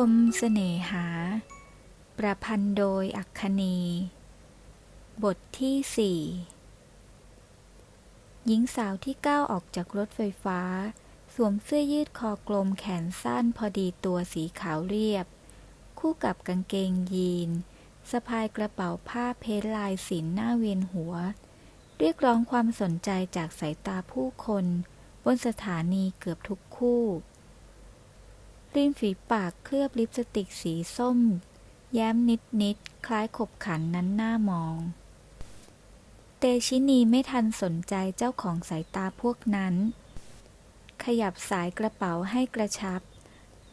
คมเสน่หา ประพันธ์โดยอัคคณีบทที่สี่หญิงสาวที่ก้าวออกจากรถไฟฟ้า สวมเสื้อยืดคอกลมแขนสั้นพอดีตัวสีขาวเรียบ คู่กับกางเกงยีนสะพายกระเป๋าผ้าเพชรลายสินหน้าเวียนหัว เรียกร้องความสนใจจากสายตาผู้คน บนสถานีเกือบทุกคู่ ริมฝีปากเคลือบลิปสติกสีส้ม แย้มนิดนิดๆ คล้ายขบขันนั้นหน้ามอง เตชินีไม่ทันสนใจเจ้าของสายตาพวกนั้น ขยับสายกระเป๋าให้กระชับ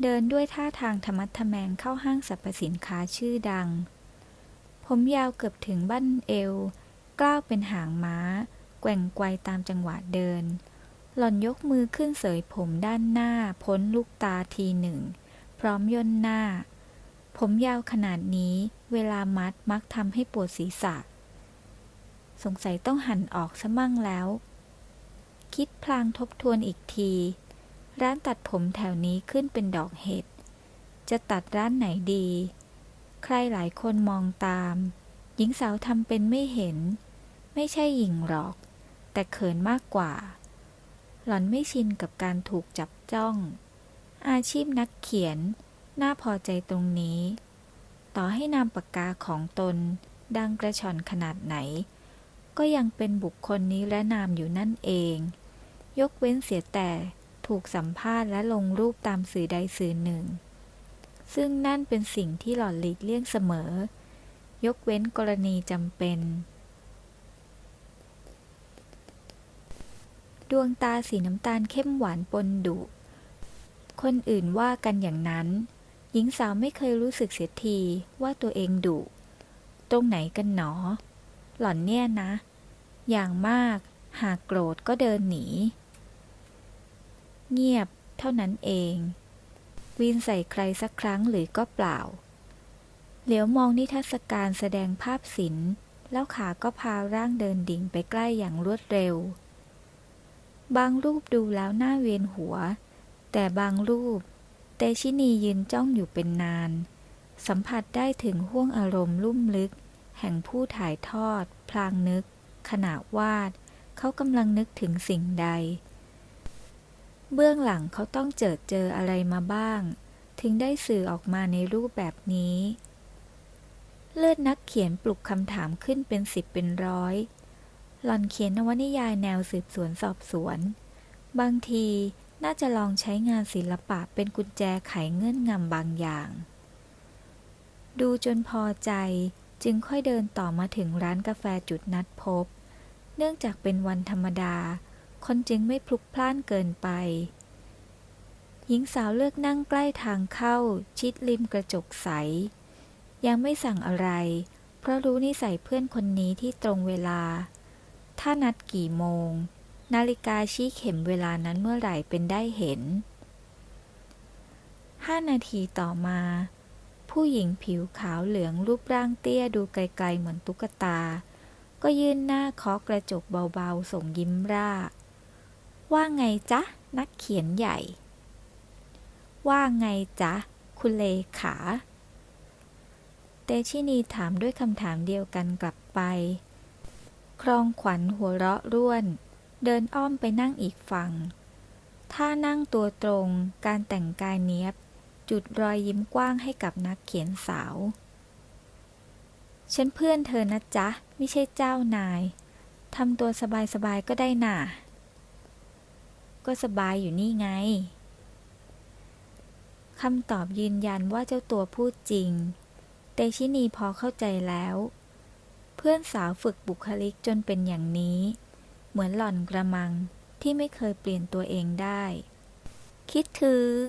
เดินด้วยท่าทางธรรมัดทแมงเข้าห้างสรรพสินค้าชื่อดัง ผมยาวเกือบถึงบั้นเอว กล้าวเป็นหางม้า แกว่งไกวตามจังหวะเดิน หล่อนยกมือขึ้นเสยผมด้านหน้า พ้นลูกตาทีหนึ่ง พร้อมย่นหน้า ผมยาวขนาดนี้ เวลามัดมักทำให้ปวดศีรษะ สงสัยต้องหั่นออกซะมั่งแล้ว คิดพลางทบทวนอีกที ร้านตัดผมแถวนี้ขึ้นเป็นดอกเห็ด จะตัดร้านไหนดี ใครหลายคนมองตาม หญิงสาวทำเป็นไม่เห็น ไม่ใช่หญิงหรอก แต่เขินมากกว่า หล่อนไม่ชินกับการถูกจับจ้อง อาชีพนักเขียน น่าพอใจตรงนี้ ต่อให้นามปากกาของตน ดังกระชอนขนาดไหน ก็ยังเป็นบุคคลนี้และนามอยู่นั่นเอง ยกเว้นเสียแต่ถูกสัมภาษณ์และลงรูปตามสื่อใดสื่อหนึ่ง ซึ่งนั่นเป็นสิ่งที่หล่อนหลีกเลี่ยงเสมอ ยกเว้นกรณีจำเป็น ดวงตาสีน้ำตาลเข้มหวานปนดุ คนอื่นว่ากันอย่างนั้น หญิงสาวไม่เคยรู้สึกเสียทีว่าตัวเองดุ ตรงไหนกันหนอ หล่อนเนี่ยนะ อย่างมาก หากโกรธก็เดินหนี เงียบเท่านั้นเอง วีนใส่ใครสักครั้งหรือก็เปล่า เหลียวมองนิทรรศการแสดงภาพศิลป์แล้วขาก็พาร่างเดินดิ่งไปใกล้อย่างรวดเร็ว บางรูปดูแล้วน้าเวียนหัว แต่บางรูป เตชินียืนจ้องอยู่เป็นนาน สัมผัสได้ถึงห้วงอารมณ์ลุ่มลึก แห่งผู้ถ่ายทอด พลางนึก ขณะวาด เขากำลังนึกถึงสิ่งใด เบื้องหลังเขาต้องเจอเจออะไรมาบ้าง ถึงได้สื่อออกมาในรูปแบบนี้ เลือดนักเขียนปลุกคำถามขึ้นเป็นสิบเป็นร้อย หล่อนเขียนนวนิยายแนวสืบสวนสอบสวน บางทีน่าจะลองใช้งานศิลปะเป็นกุญแจไขเงื่อนงำบางอย่าง ดูจนพอใจจึงค่อยเดินต่อมาถึงร้านกาแฟจุดนัดพบ เนื่องจากเป็นวันธรรมดา คนจึงไม่พลุกพล่านเกินไป หญิงสาวเลือกนั่งใกล้ทางเข้า ชิดริมกระจกใส ยังไม่สั่งอะไร เพราะรู้นิสัยเพื่อนคนนี้ที่ตรงเวลา ถ้านัดกี่โมง นาฬิกาชี้เข็มเวลานั้นเมื่อไหร่เป็นได้เห็นห้านาทีต่อมา ผู้หญิงผิวขาวเหลืองรูปร่างเตี้ยดูไกลๆเหมือนตุ๊กตา ก็ยื่นหน้าเคาะกระจกเบาๆ ส่งยิ้มร่า ว่าไงจ๊ะ นักเขียนใหญ่ ว่าไงจ๊ะ คุณเลขา เตชินีถามด้วยคำถามเดียวกันกลับไป ครองขวัญหัวเราะร่วน เดินอ้อมไปนั่งอีกฝั่งท่านั่งตัวตรง การแต่งกายเนี้ยบ จุดรอยยิ้มกว้างให้กับนักเขียนสาว ฉันเพื่อนเธอนะจ๊ะ ไม่ใช่เจ้านาย ทำตัวสบายๆก็ได้น่ะ ก็สบายอยู่นี่ไงคำตอบยืนยันว่าเจ้าตัวพูดจริง เตชินีพอเข้าใจแล้ว พื่อนสาวฝึกบุคลิกจนเป็นอย่างนี้ เหมือนหล่อนกระมังที่ไม่เคยเปลี่ยนตัวเองได้ คิดถึง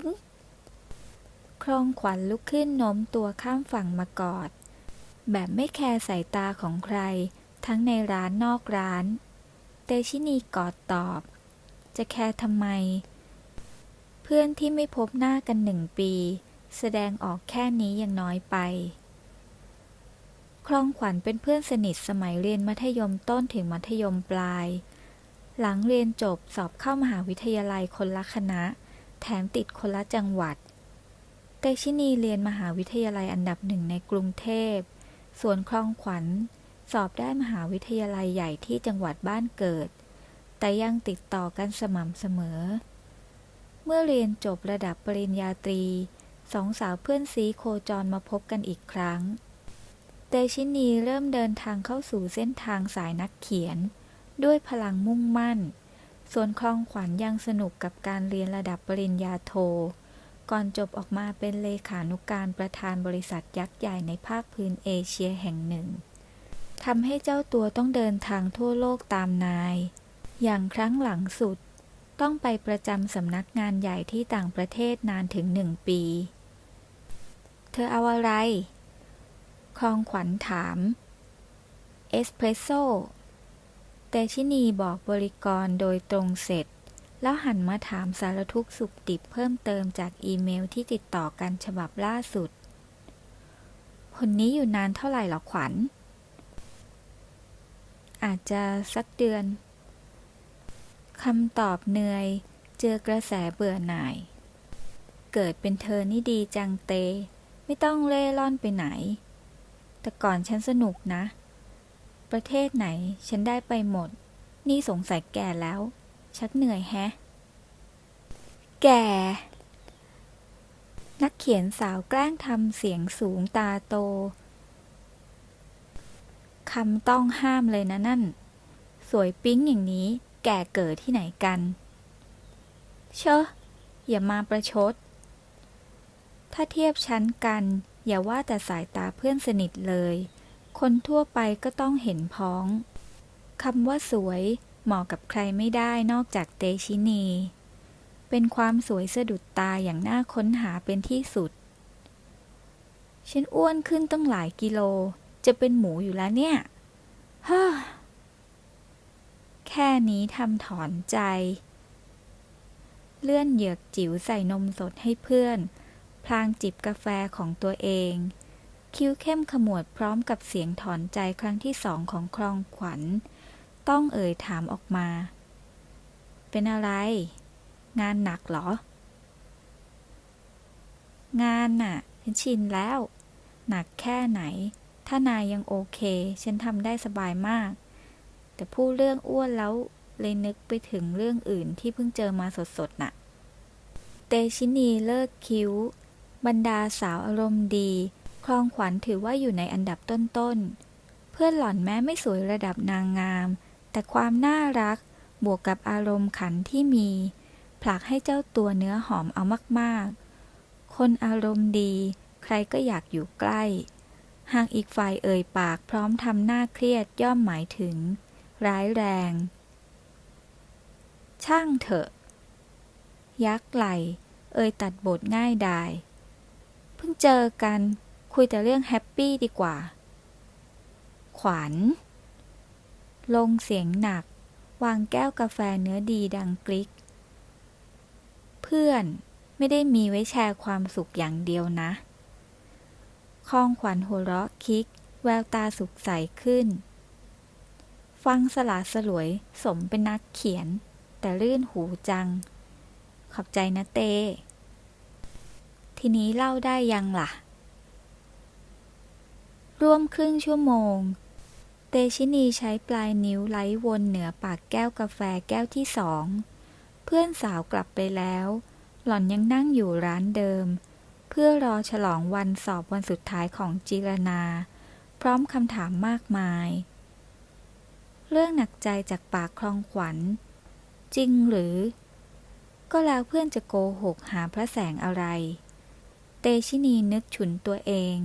ครองขวัญลุกขึ้นโน้มตัวข้ามฝั่งมากอด แบบไม่แคร์สายตาของใคร ทั้งในร้านนอกร้าน เตชินีกอดตอบ จะแคร์ทำไม เพื่อนที่ไม่พบหน้ากันหนึ่งปี แสดงออกแค่นี้ยังน้อยไป ครองขวัญเป็นเพื่อนสนิทสมัยเรียนมัธยมต้นถึงมัธยมปลาย หลังเรียนจบสอบเข้ามหาวิทยาลัยคนละคณะ แถมติดคนละจังหวัด เตชินีเรียนมหาวิทยาลัยอันดับหนึ่งในกรุงเทพ ส่วนคลองขวัญสอบได้มหาวิทยาลัยใหญ่ที่จังหวัดบ้านเกิด แต่ยังติดต่อกันสม่ำเสมอ เมื่อเรียนจบระดับปริญญาตรี สองสาวเพื่อนซีโคจรมาพบกันอีกครั้ง เตชินีเริ่มเดินทางเข้าสู่เส้นทางสายนักเขียน ด้วยพลังมุ่งมั่น ส่วนคลองขวัญยังสนุกกับการเรียนระดับปริญญาโท ก่อนจบออกมาเป็นเลขานุการประธานบริษัทยักษ์ใหญ่ในภาคพื้นเอเชียแห่งหนึ่งทำให้เจ้าตัวต้องเดินทางทั่วโลกตามนาย อย่างครั้งหลังสุด ต้องไปประจำสำนักงานใหญ่ที่ต่างประเทศนานถึงหนึ่งปี เธอเอาอะไร คลองขวัญถาม เอสเพรสโซ่เตชินีบอกบริกรโดยตรงเสร็จ แล้วหันมาถามสารทุกสุขดิบเพิ่มเติมจากอีเมลที่ติดต่อกันฉบับล่าสุด คนนี้อยู่นานเท่าไหร่หรอขวัญ อาจจะสักเดือนคำตอบเหนื่อย เจอกระแสเบื่อหน่าย เกิดเป็นเธอนี่ดีจังเต ไม่ต้องเล่ร่อนไปไหน แต่ก่อนฉันสนุกนะ ประเทศไหนฉันได้ไปหมด นี่สงสัยแก่แล้ว ชักเหนื่อยแฮะ แก่ นักเขียนสาวแกล้งทำเสียงสูงตาโตคำต้องห้ามเลยนะนั่น สวยปิ๊งอย่างนี้แก่เกิดที่ไหนกัน เชอะอย่ามาประชด ถ้าเทียบชั้นกัน อย่าว่าแต่สายตาเพื่อนสนิทเลย คนทั่วไปก็ต้องเห็นพ้องคำว่าสวยเหมาะกับใครไม่ได้นอกจากเตชินี เป็นความสวยสะดุดตาอย่างน่าค้นหาเป็นที่สุด ฉันอ้วนขึ้นตั้งหลายกิโล จะเป็นหมูอยู่แล้วเนี่ยฮ่าแค่นี้ทำถอนใจ เลื่อนเหยือกจิ๋วใส่นมสดให้เพื่อน พลางจิบกาแฟของตัวเอง คิ้วเข้มขมวดพร้อมกับเสียงถอนใจครั้งที่สองของคลองขวัญ ต้องเอ่ยถามออกมา เป็นอะไร งานหนักเหรอ งานน่ะ ฉันชินแล้ว หนักแค่ไหน ถ้านายยังโอเค ฉันทำได้สบายมาก แต่พูดเรื่องอ้วนแล้วเลยนึกไปถึงเรื่องอื่นที่เพิ่งเจอมาสดๆน่ะ เตชินีเลิกคิ้ว บรรดาสาวอารมณ์ดี คลองขวัญถือว่าอยู่ในอันดับต้นๆ เพื่อนหล่อนแม้ไม่สวยระดับนางงาม แต่ความน่ารักบวกกับอารมณ์ขันที่มี ผลักให้เจ้าตัวเนื้อหอมเอามากๆ คนอารมณ์ดี ใครก็อยากอยู่ใกล้ หากอีกฝ่ายเอ่ยปากพร้อมทำหน้าเครียดย่อมหมายถึง ร้ายแรง ช่างเถอะ ยักไหล เอ่ยตัดบทง่ายดาย พิ่งเจอกัน คุยแต่เรื่องแฮปปี้ดีกว่า ขวัญ ลงเสียงหนัก วางแก้วกาแฟเนื้อดีดังกริก เพื่อนไม่ได้มีไว้แชร์ความสุขอย่างเดียวนะ คองขวัญหัวเราะคิก แววตาสุขใสขึ้น ฟังสลาสลวยสมเป็นนักเขียน แต่ลื่นหูจัง ขอบใจนะเต ทีนี้เล่าได้ยังล่ะ ร่วมครึ่งชั่วโมง เตชินีใช้ปลายนิ้วไล้วนเหนือปากแก้วกาแฟแก้วที่สอง เพื่อนสาวกลับไปแล้ว หล่อนยังนั่งอยู่ร้านเดิม เพื่อรอฉลองวันสอบวันสุดท้ายของจิรนา พร้อมคำถามมากมาย เรื่องหนักใจจากปากคลองขวัญ จริงหรือก็แล้วเพื่อนจะโกหกหาพระแสงอะไร เตชินีนึกฉุนตัวเอง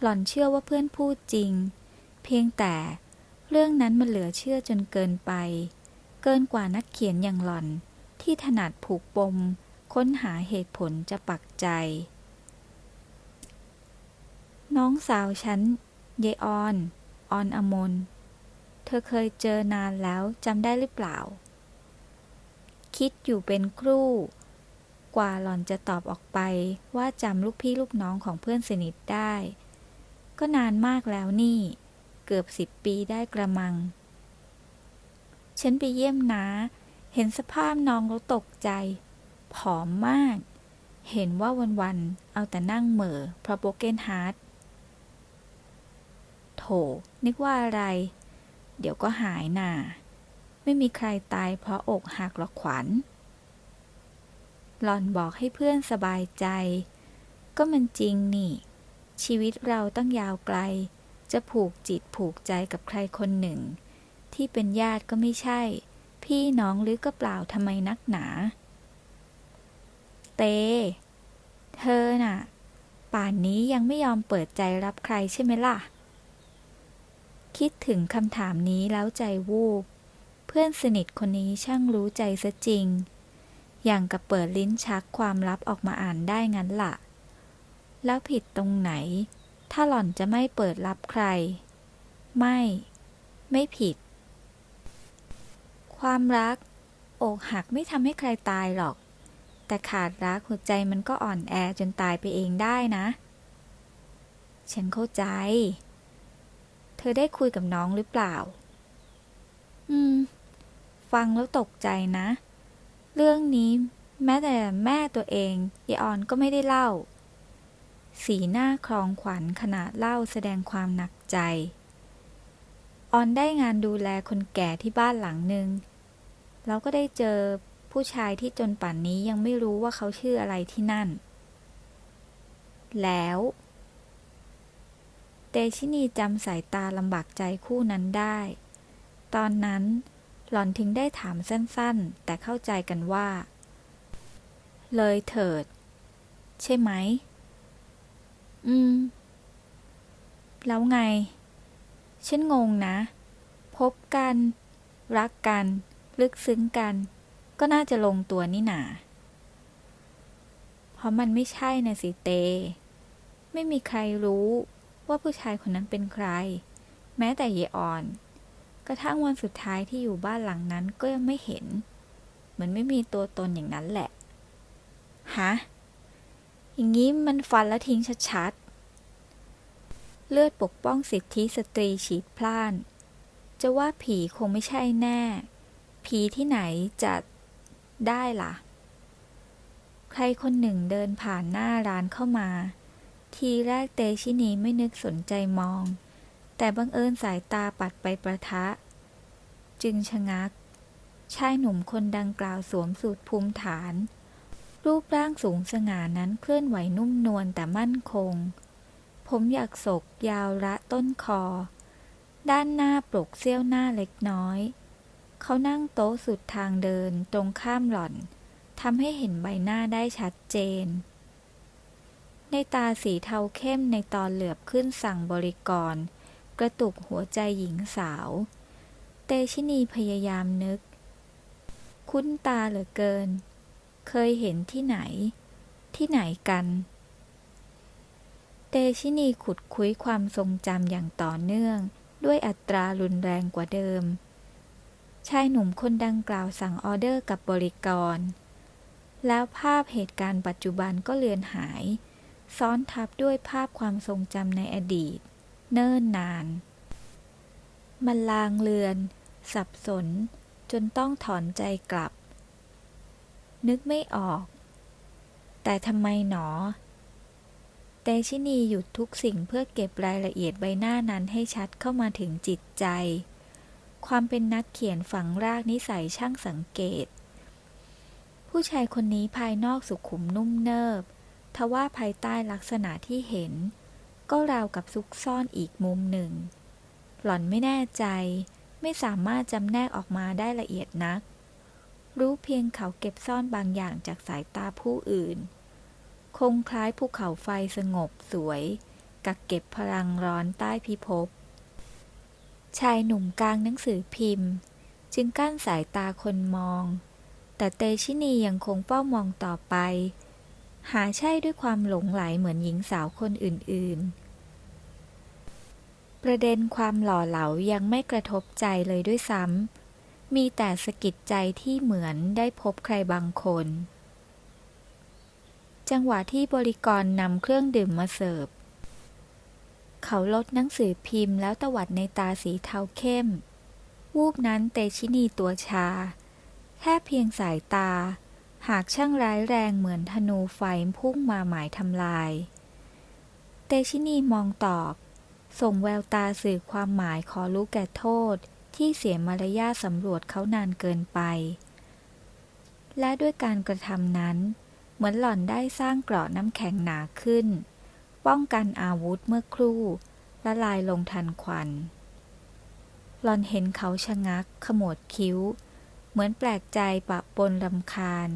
หล่อนเชื่อว่าเพื่อนพูดจริง เพียงแต่เรื่องนั้นมันเหลือเชื่อจนเกินไป เกินกว่านักเขียนอย่างหล่อน ที่ถนัดผูกปม ค้นหาเหตุผลจะปักใจ น้องสาวฉันเยออน ออนอมน เธอเคยเจอนานแล้วจำได้หรือเปล่า คิดอยู่เป็นครู่ กว่าหล่อนจะตอบออกไปว่าจำลูกพี่ลูกน้องของเพื่อนสนิทได้ ก็นานมากแล้วนี่ เกือบสิบปีได้กระมัง ฉันไปเยี่ยมนาเห็นสภาพน้องแล้วตกใจ ผอมมาก เห็นว่าวันๆ เอาแต่นั่งเหม่อเพราะโบเกนฮาร์ดโถ นึกว่าอะไร เดี๋ยวก็หายน่ะไม่มีใครตายเพราะอกหักหรอกขวัญ หล่อนบอกให้เพื่อนสบายใจ ก็มันจริงนี่ ชีวิตเราตั้งยาวไกล จะผูกจิตผูกใจกับใครคนหนึ่ง ที่เป็นญาติก็ไม่ใช่ พี่น้องหรือก็เปล่าทำไมนักหนา เต เธอน่ะ ป่านนี้ยังไม่ยอมเปิดใจรับใครใช่ไหมล่ะ คิดถึงคำถามนี้แล้วใจวูบ เพื่อนสนิทคนนี้ช่างรู้ใจซะจริง อย่างกับเปิดลิ้นชักความลับออกมาอ่านได้งั้นละ่ะ แล้วผิดตรงไหน ถ้าหล่อนจะไม่เปิดรับใคร ไม่ ไม่ผิด ความรัก อกหักไม่ทำให้ใครตายหรอก แต่ขาดรักหัวใจมันก็อ่อนแอจนตายไปเองได้นะ ฉันเข้าใจ เธอได้คุยกับน้องหรือเปล่า อืม ฟังแล้วตกใจนะ เรื่องนี้แม้แต่แม่ตัวเองยายออนก็ไม่ได้เล่า สีหน้าคลองขวัญขณะเล่าแสดงความหนักใจ ออนได้งานดูแลคนแก่ที่บ้านหลังหนึ่งแล้วก็ได้เจอผู้ชายที่จนป่านนี้ยังไม่รู้ว่าเขาชื่ออะไรที่นั่น แล้ว เตชินีจำสายตาลำบากใจคู่นั้นได้ ตอนนั้น หล่อนถึงได้ถามสั้นๆ แต่เข้าใจกันว่า เลยเถิด ใช่ไหม อืม แล้วไง ฉันงงนะ พบกัน รักกัน ลึกซึ้งกัน ก็น่าจะลงตัวนี่หนา เพราะมันไม่ใช่นะสิเต ไม่มีใครรู้ว่าผู้ชายคนนั้นเป็นใคร แม้แต่เยออน กระทั่งวันสุดท้ายที่อยู่บ้านหลังนั้นก็ยังไม่เห็น เหมือนไม่มีตัวตนอย่างนั้นแหละ ฮะ อย่างนี้มันฟันแล้วทิ้งชัดๆ เลือดปกป้องสิทธิสตรีฉีดพล่าน จะว่าผีคงไม่ใช่แน่ ผีที่ไหนจะได้ล่ะ ใครคนหนึ่งเดินผ่านหน้าร้านเข้ามา ทีแรกเตชินีไม่นึกสนใจมอง แต่บังเอิญสายตาปัดไปประทะ จึงชะงัก ชายหนุ่มคนดังกล่าวสวมสูทภูมิฐาน รูปร่างสูงสง่านั้นเคลื่อนไหวนุ่มนวลแต่มั่นคง ผมอยากศกยาวระต้นคอ ด้านหน้าปลกเสี้ยวหน้าเล็กน้อย เขานั่งโต๊ะสุดทางเดินตรงข้ามหล่อนทำให้เห็นใบหน้าได้ชัดเจน ในตาสีเทาเข้มในตอนเหลือบขึ้นสั่งบริกร กระตุกหัวใจหญิงสาว เตชินีพยายามนึก คุ้นตาเหลือเกิน เคยเห็นที่ไหน ที่ไหนกัน เตชินีขุดคุยความทรงจำอย่างต่อเนื่อง ด้วยอัตรารุนแรงกว่าเดิม ชายหนุ่มคนดังกล่าวสั่งออเดอร์กับบริกร แล้วภาพเหตุการณ์ปัจจุบันก็เลือนหาย ซ้อนทับด้วยภาพความทรงจำในอดีต เนิ่นนาน มันลางเลือน สับสน จนต้องถอนใจกลับ นึกไม่ออก แต่ทำไมหนอ เตชินีหยุดทุกสิ่งเพื่อเก็บรายละเอียดใบหน้านั้นให้ชัดเข้ามาถึงจิตใจ ความเป็นนักเขียนฝังรากนิสัยช่างสังเกต ผู้ชายคนนี้ภายนอกสุขุมนุ่มเนิบทว่าภายใต้ลักษณะที่เห็น ก็ราวกับซุกซ่อนอีกมุมหนึ่ง หล่อนไม่แน่ใจ ไม่สามารถจำแนกออกมาได้ละเอียดนัก รู้เพียงเขาเก็บซ่อนบางอย่างจากสายตาผู้อื่น คงคล้ายภูเขาไฟสงบสวย กักเก็บพลังร้อนใต้พิภพ ชายหนุ่มกลางหนังสือพิมพ์ จึงกั้นสายตาคนมอง แต่เตชินียังคงเฝ้ามองต่อไปหาใช่ด้วยความหลงไหลเหมือนหญิงสาวคนอื่นๆ ประเด็นความหล่อเหลายังไม่กระทบใจเลยด้วยซ้ำ มีแต่สะกิดใจที่เหมือนได้พบใครบางคน จังหวะที่บริกรนำเครื่องดื่มมาเสิร์ฟ เขาลดหนังสือพิมพ์แล้วตวัดในตาสีเทาเข้ม วูบนั้นเตชินีตัวชา แค่เพียงสายตา หากช่างร้ายแรงเหมือนธนูไฟพุ่งมาหมายทำลาย เตชินีมองตอบ ส่งแววตาสื่อความหมายขอรู้แก่โทษ ที่เสียมารยาทสำรวจเขานานเกินไป และด้วยการกระทำนั้น เหมือนหล่อนได้สร้างเกราะน้ำแข็งหนาขึ้น ป้องกันอาวุธเมื่อครู่ละลายลงทันควัน หลอนเห็นเขาชะงัก ขมวดคิ้ว เหมือนแปลกใจปะปนลำคาญ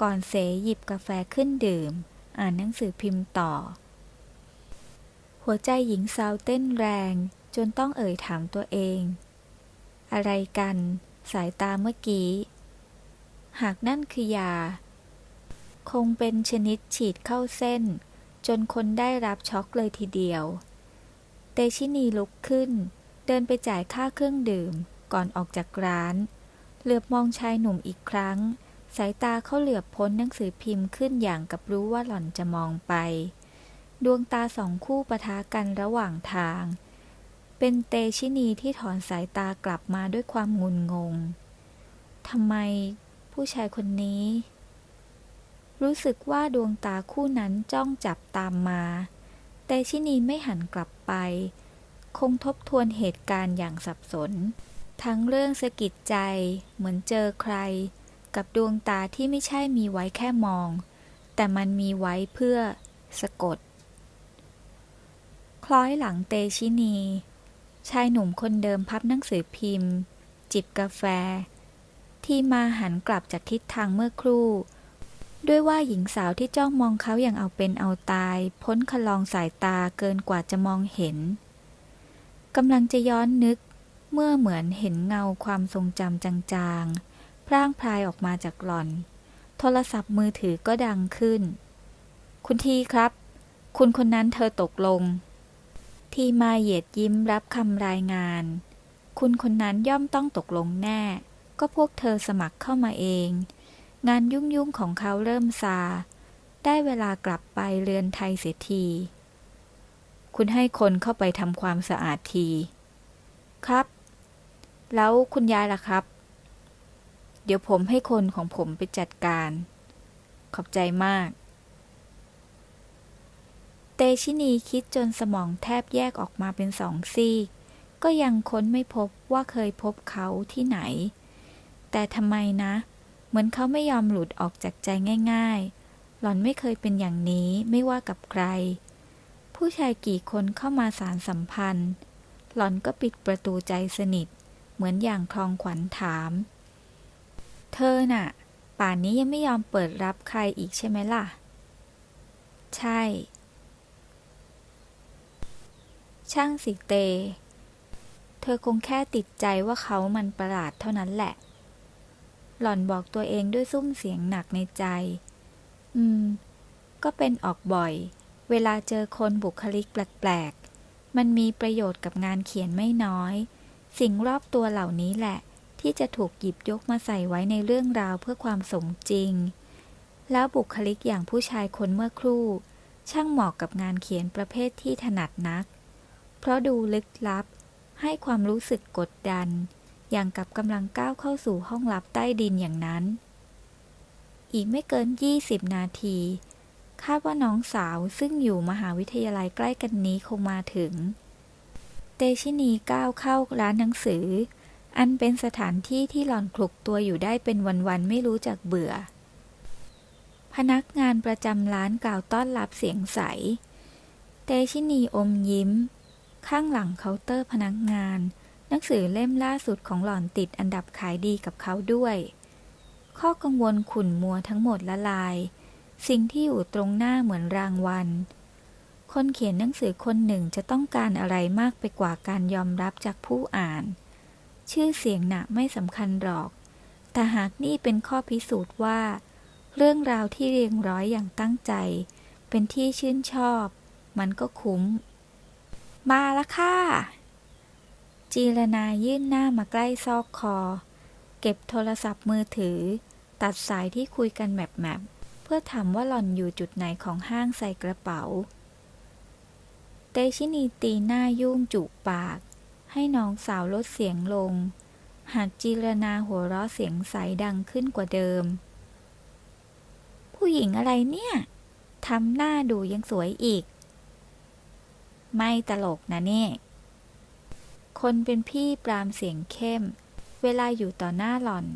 ก่อนเสยหยิบกาแฟขึ้นดื่ม อ่านหนังสือพิมพ์ต่อ หัวใจหญิงสาวเต้นแรง จนต้องเอ่ยถามตัวเอง อะไรกัน สายตาเมื่อกี้ หากนั่นคือยา คงเป็นชนิดฉีดเข้าเส้น จนคนได้รับช็อกเลยทีเดียว เตชินีลุกขึ้น เดินไปจ่ายค่าเครื่องดื่มก่อนออกจากร้าน เหลือบมองชายหนุ่มอีกครั้ง สายตาเขาเหลือบพ้นหนังสือพิมพ์ขึ้นอย่างกับรู้ว่าหล่อนจะมองไป ดวงตาสองคู่ปะทะกันระหว่างทาง เป็นเตชินีที่ถอนสายตากลับมาด้วยความงุนงงทำไมผู้ชายคนนี้ รู้สึกว่าดวงตาคู่นั้นจ้องจับตามมา เตชินีไม่หันกลับไป คงทบทวนเหตุการณ์อย่างสับสน ทั้งเรื่องสะกิดใจเหมือนเจอใคร กับดวงตาที่ไม่ใช่มีไว้แค่มอง แต่มันมีไว้เพื่อสะกด คล้อยหลังเตชินี ชายหนุ่มคนเดิมพับหนังสือพิมพ์ จิบกาแฟ ที่มาหันกลับจากทิศทางเมื่อครู่ ด้วยว่าหญิงสาวที่จ้องมองเขาอย่างเอาเป็นเอาตาย พ้นคลองสายตาเกินกว่าจะมองเห็นกำลังจะย้อนนึกเมื่อเหมือนเห็นเงาความทรงจำจางๆ พร่างพรายออกมาจากหล่อน โทรศัพท์มือถือก็ดังขึ้น คุณทีครับ คุณคนนั้นเธอตกลง ทีมาเหยียดยิ้มรับคำรายงาน คุณคนนั้นย่อมต้องตกลงแน่ ก็พวกเธอสมัครเข้ามาเอง งานยุ่งๆของเขาเริ่มซา ได้เวลากลับไปเรือนไทยเสียที คุณให้คนเข้าไปทำความสะอาดที ครับ แล้วคุณยายล่ะครับ เดี๋ยวผมให้คนของผมไปจัดการ ขอบใจมาก เตชินีคิดจนสมองแทบแยกออกมาเป็นสองซีก ก็ยังค้นไม่พบว่าเคยพบเขาที่ไหน แต่ทำไมนะ เหมือนเขาไม่ยอมหลุดออกจากใจง่าย ๆ หล่อนไม่เคยเป็นอย่างนี้ไม่ว่ากับใคร ผู้ชายกี่คนเข้ามาสารสัมพันธ์ หล่อนก็ปิดประตูใจสนิท เหมือนอย่างคลองขวัญถาม เธอน่ะ ป่านนี้ยังไม่ยอมเปิดรับใครอีกใช่ไหมล่ะ ใช่ ช่างสิเต เธอคงแค่ติดใจว่าเขามันประหลาดเท่านั้นแหละ หล่อนบอกตัวเองด้วยซุ้มเสียงหนักในใจ อืม ก็เป็นออกบ่อย เวลาเจอคนบุคลิกแปลกๆ มันมีประโยชน์กับงานเขียนไม่น้อย สิ่งรอบตัวเหล่านี้แหละ ที่จะถูกหยิบยกมาใส่ไว้ในเรื่องราวเพื่อความสมจริง แล้วบุคลิกอย่างผู้ชายคนเมื่อครู่ ช่างเหมาะกับงานเขียนประเภทที่ถนัดนัก เพราะดูลึกลับ ให้ความรู้สึกกดดัน อย่างกับกำลังก้าวเข้าสู่ห้องลับใต้ดินอย่างนั้น อีกไม่เกิน 20 นาที คาดว่าน้องสาวซึ่งอยู่มหาวิทยาลัยใกล้กันนี้คงมาถึง เตชินีก้าวเข้าร้านหนังสือ อันเป็นสถานที่ที่หล่อนคลุกตัวอยู่ได้เป็นวันๆไม่รู้จักเบื่อ พนักงานประจำร้านกล่าวต้อนรับเสียงใส เตชินีอมยิ้ม ข้างหลังเคาน์เตอร์พนักงาน หนังสือเล่มล่าสุดของหล่อนติดอันดับขายดีกับเขาด้วย ข้อกังวลขุ่นมัวทั้งหมดละลาย สิ่งที่อยู่ตรงหน้าเหมือนรางวัล คนเขียนหนังสือคนหนึ่งจะต้องการอะไรมากไปกว่าการยอมรับจากผู้อ่าน ชื่อเสียงหนะไม่สำคัญหรอก แต่หากนี่เป็นข้อพิสูจน์ว่า เรื่องราวที่เรียงร้อยอย่างตั้งใจ เป็นที่ชื่นชอบ มันก็คุ้ม มาแล้วค่ะ จีรนายื่นหน้ามาใกล้ซอกคอ เก็บโทรศัพท์มือถือ ตัดสายที่คุยกันแมบแมบเพื่อถามว่าหล่อนอยู่จุดไหนของห้างใส่กระเป๋า เตชินีตีหน้ายุ่งจุปาก ให้น้องสาวลดเสียงลง หากจีรนาหัวเราะเสียงใสดังขึ้นกว่าเดิม ผู้หญิงอะไรเนี่ยทำหน้าดูยังสวยอีก ไม่ตลกนะเนี่ยคนเป็นพี่ปรามเสียงเข้ม เวลาอยู่ต่อหน้าหล่อน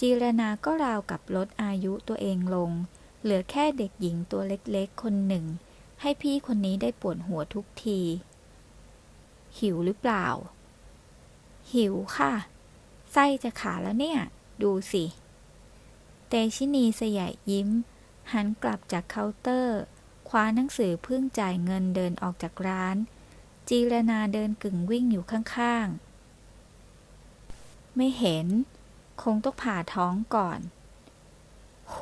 จีรนาก็ราวกับลดอายุตัวเองลง เหลือแค่เด็กหญิงตัวเล็กๆ คนหนึ่ง ให้พี่คนนี้ได้ปวดหัวทุกที หิวหรือเปล่า หิวค่ะ ไส้จะขาดแล้วเนี่ย ดูสิ เตชินีสยายยิ้ม หันกลับจากเคาน์เตอร์ คว้าหนังสือเพิ่งจ่ายเงินเดินออกจากร้าน จีรนาเดินกึ่งวิ่งอยู่ข้างๆ ไม่เห็น คงต้องผ่าท้องก่อน โห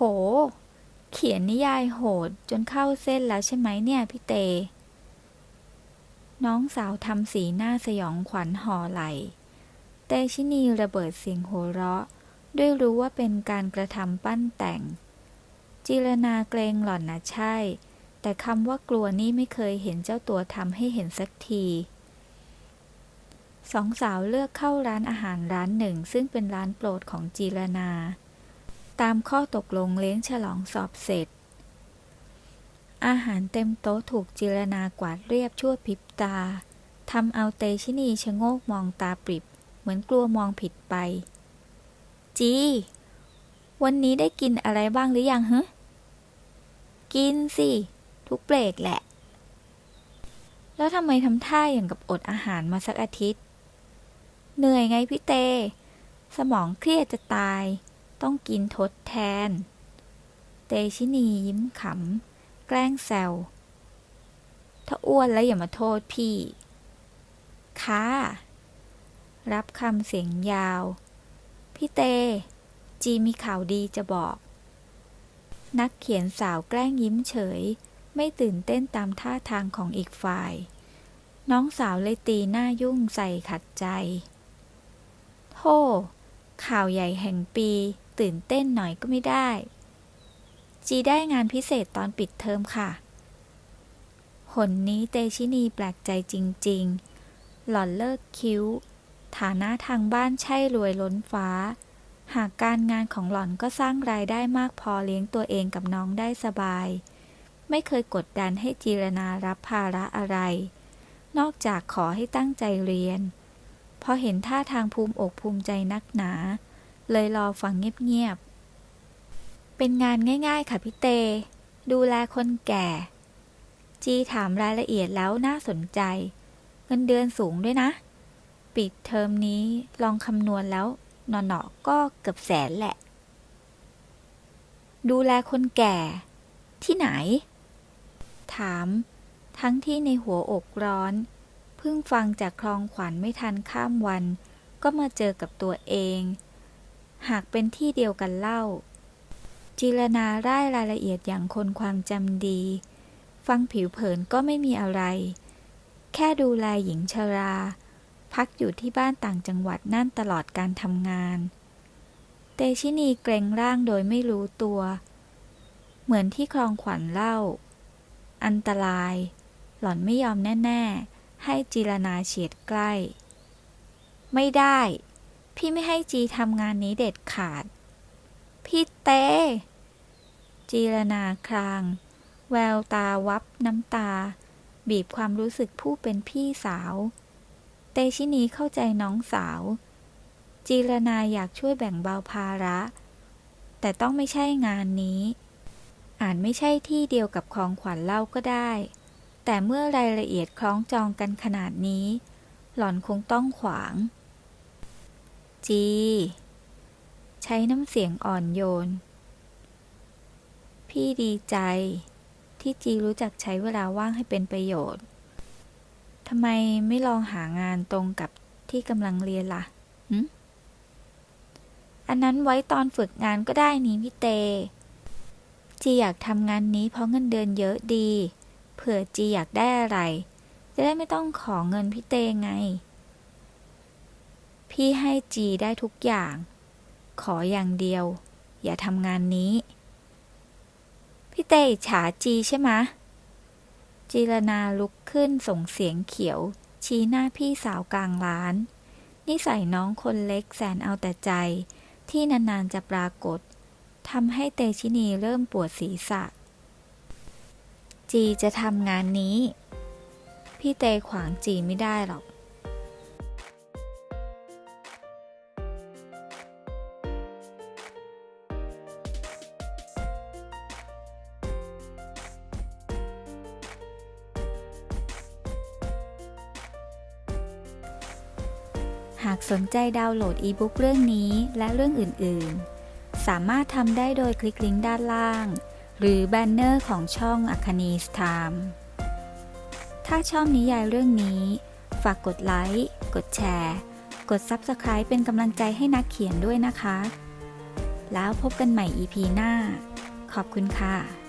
เขียนนิยายโหดจนเข้าเส้นแล้วใช่ไหมเนี่ยพี่เต น้องสาวทำสีหน้าสยองขวัญห่อไหล เตชินีระเบิดเสียงหัวเราะ ด้วยรู้ว่าเป็นการกระทำปั้นแต่ง จิรนาเกรงหล่อนนะใช่ แต่คำว่ากลัวนี่ไม่เคยเห็นเจ้าตัวทำให้เห็นสักทีสองสาวเลือกเข้าร้านอาหารร้านหนึ่ง ซึ่งเป็นร้านโปรดของจีรนา ตามข้อตกลงเลี้ยงฉลองสอบเสร็จ อาหารเต็มโต๊ะถูกจิรนากวาดเรียบชั่วพริบตาทำเอาเตชินีชะโงกมองตาปริบ เหมือนกลัวมองผิดไป จี วันนี้ได้กินอะไรบ้างหรือยังฮะกินสิ ทุกเบรกแหละ แล้วทำไมทำท่าอย่างกับอดอาหารมาสักอาทิตย์ เหนื่อยไงพี่เต สมองเครียดจะตาย ต้องกินทดแทน เตชินียิ้มขำ แกล้งแซว ถ้าอ้วนแล้วอย่ามาโทษพี่ค่ะรับคำเสียงยาว พี่เต จีมีข่าวดีจะบอก นักเขียนสาวแกล้งยิ้มเฉย ไม่ตื่นเต้นตามท่าทางของอีกฝ่าย น้องสาวเลยตีหน้ายุ่งใส่ขัดใจโธ่ข่าวใหญ่แห่งปี ตื่นเต้นหน่อยก็ไม่ได้ จีได้งานพิเศษตอนปิดเทอมค่ะ หนนี้เตชินีแปลกใจจริง ๆ หล่อนเลิกคิ้ว ฐานะทางบ้านใช่รวยล้นฟ้า หากการงานของหล่อนก็สร้างรายได้มากพอเลี้ยงตัวเองกับน้องได้สบาย ไม่เคยกดดันให้จีรนารับภาระอะไร นอกจากขอให้ตั้งใจเรียน พอเห็นท่าทางภูมิอกภูมิใจนักหนา เลยรอฟังเงียบๆ เป็นงานง่ายๆ ค่ะพี่เต ดูแลคนแก่ จีถามรายละเอียดแล้วน่าสนใจ เงินเดือนสูงด้วยนะ ปิดเทอมนี้ลองคำนวณแล้วหนอๆก็เกือบแสนแหละ ดูแลคนแก่ที่ไหน ถาม ทั้งที่ในหัวอกร้อน เพิ่งฟังจากคลองขวัญไม่ทันข้ามวัน ก็มาเจอกับตัวเอง หากเป็นที่เดียวกันเล่า จิรนาร่รายละเอียดอย่างคนความจำดี ฟังผิวเผินก็ไม่มีอะไร แค่ดูแลหญิงชรา พักอยู่ที่บ้านต่างจังหวัดนั่นตลอดการทำงาน เตชินีเกรงร่างโดยไม่รู้ตัวเหมือนที่คลองขวัญเล่า อันตราย หล่อนไม่ยอมแน่ ๆ ให้จีรนาเฉียดใกล้ ไม่ได้ พี่ไม่ให้จีทำงานนี้เด็ดขาด พี่เต จีรนาคราง แววตาวับน้ำตา บีบความรู้สึกผู้เป็นพี่สาว เตชินีเข้าใจน้องสาว จีรนาอยากช่วยแบ่งเบาภาระ แต่ต้องไม่ใช่งานนี้ อาจไม่ใช่ที่เดียวกับของขวัญเล่าก็ได้ แต่เมื่อรายละเอียดคล้องจองกันขนาดนี้ หล่อนคงต้องขวาง จี ใช้น้ำเสียงอ่อนโยน พี่ดีใจ ที่จีรู้จักใช้เวลาว่างให้เป็นประโยชน์ทำไมไม่ลองหางานตรงกับที่กำลังเรียนละ่ะอันนั้นไว้ตอนฝึกงานก็ได้นี่พี่เต จีอยากทำงานนี้เพราะเงินเดือนเยอะดี เผื่อจีอยากได้อะไร จะได้ไม่ต้องขอเงินพี่เตไง พี่ให้จีได้ทุกอย่าง ขออย่างเดียว อย่าทำงานนี้ พี่เตอิจฉาจีใช่ไหมจีรนาลุกขึ้นส่งเสียงเขียว ชี้หน้าพี่สาวกลางร้าน นิสัยน้องคนเล็กแสนเอาแต่ใจที่นานๆจะปรากฏ ทำให้เตชินีเริ่มปวดศีรษะ จีจะทำงานนี้ พี่เตขวางจีไม่ได้หรอก หากสนใจดาวน์โหลดอีบุ๊กเรื่องนี้และเรื่องอื่น ๆ สามารถทำได้โดยคลิกลิงก์ด้านล่าง หรือแบนเนอร์ของช่องอัคนีสไทม์ถ้าชอบนิยายเรื่องนี้ ฝากกดไลค์ กดแชร์ กด Subscribe เป็นกำลังใจให้นักเขียนด้วยนะคะ แล้วพบกันใหม่ EP หน้า ขอบคุณค่ะ